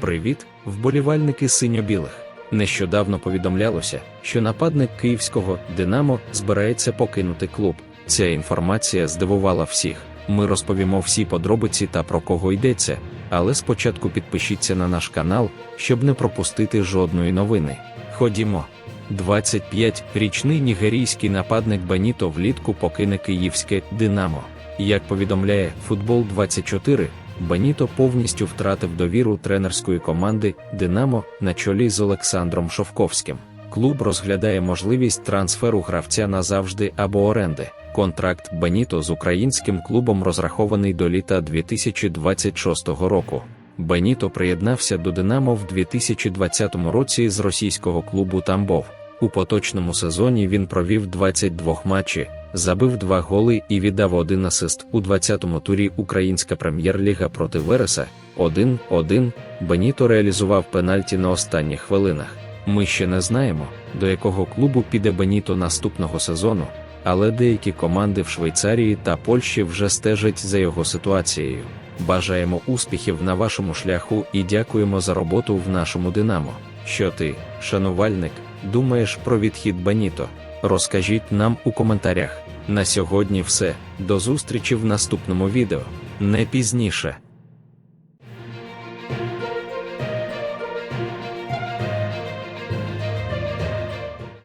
Привіт, вболівальники синьо-білих. Нещодавно повідомлялося, що нападник київського Динамо збирається покинути клуб. Ця інформація здивувала всіх. Ми розповімо всі подробиці та про кого йдеться, але спочатку підпишіться на наш канал, щоб не пропустити жодної новини. Ходімо. 25-річний нігерійський нападник Беніто влітку покине київське Динамо. Як повідомляє Футбол 24, Беніто повністю втратив довіру тренерської команди Динамо на чолі з Олександром Шовковським. Клуб розглядає можливість трансферу гравця назавжди або оренди. Контракт Беніто з українським клубом розрахований до літа 2026 року. Беніто приєднався до Динамо в 2020 році з російського клубу Тамбов. У поточному сезоні він провів 22 матчі, забив 2 голи і віддав один асист у 20-му турі Українська прем'єр-ліга проти Вереса 1-1. Беніто реалізував пенальті на останніх хвилинах. Ми ще не знаємо, до якого клубу піде Беніто наступного сезону, але деякі команди в Швейцарії та Польщі вже стежать за його ситуацією. Бажаємо успіхів на вашому шляху і дякуємо за роботу в нашому Динамо. Що ти, шанувальник, думаєш про відхід Беніто? Розкажіть нам у коментарях. На сьогодні все. До зустрічі в наступному відео. Не пізніше.